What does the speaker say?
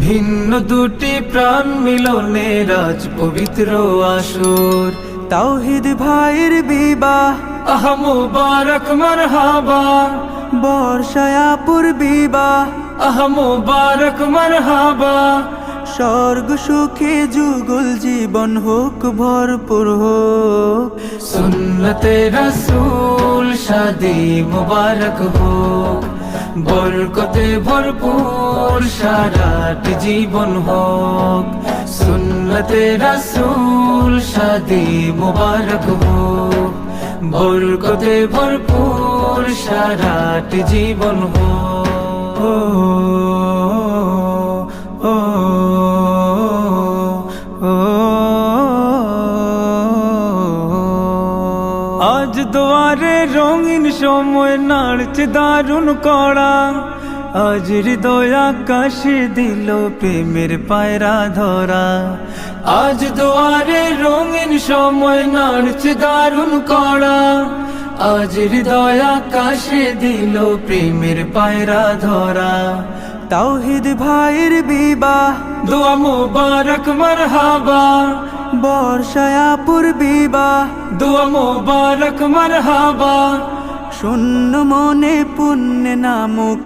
ভিন্ন দুটি প্রাণ মিলনে রাজ পবিত্র আসর। তাওহিদ ভাইয়ের বিবাহ। আহ মুবারক মারহাবা। বর্ষায়াপুর বিবাহ। আহ মুবারক মারহাবা। স্বর্গ সুখে যুগল জীবন হোক ভরপুর হোক। সুন্নতে রসুল শাদি মুবারক হোক। বরকতে ভরপুর সারাট জীবন হোক। সুন্নতে রসুল শাদি মুবারক হোক। বরকতে ভরপুর সারাট জীবন হোক। আজ দুয়ারে রঙিন সময় নাড়ছে দারুণ কড়া। আজ হৃদয় আকাশে দিল প্রেমের পায়রা ধরা। আজ দুয়ারে রঙিন সময় নাড়ছে দারুণ কড়া। আজ হৃদয় আকাশে দিল প্রেমের পায়রা ধরা। তাওহিদ ভাইয়ের বিবাহ, দোয়া মুবারক, মারহাবা। বর্ষায়াপুর বিবাহ দোয়া মুবারক মারহাবা। শূন্য মনে পুণ্য নামক।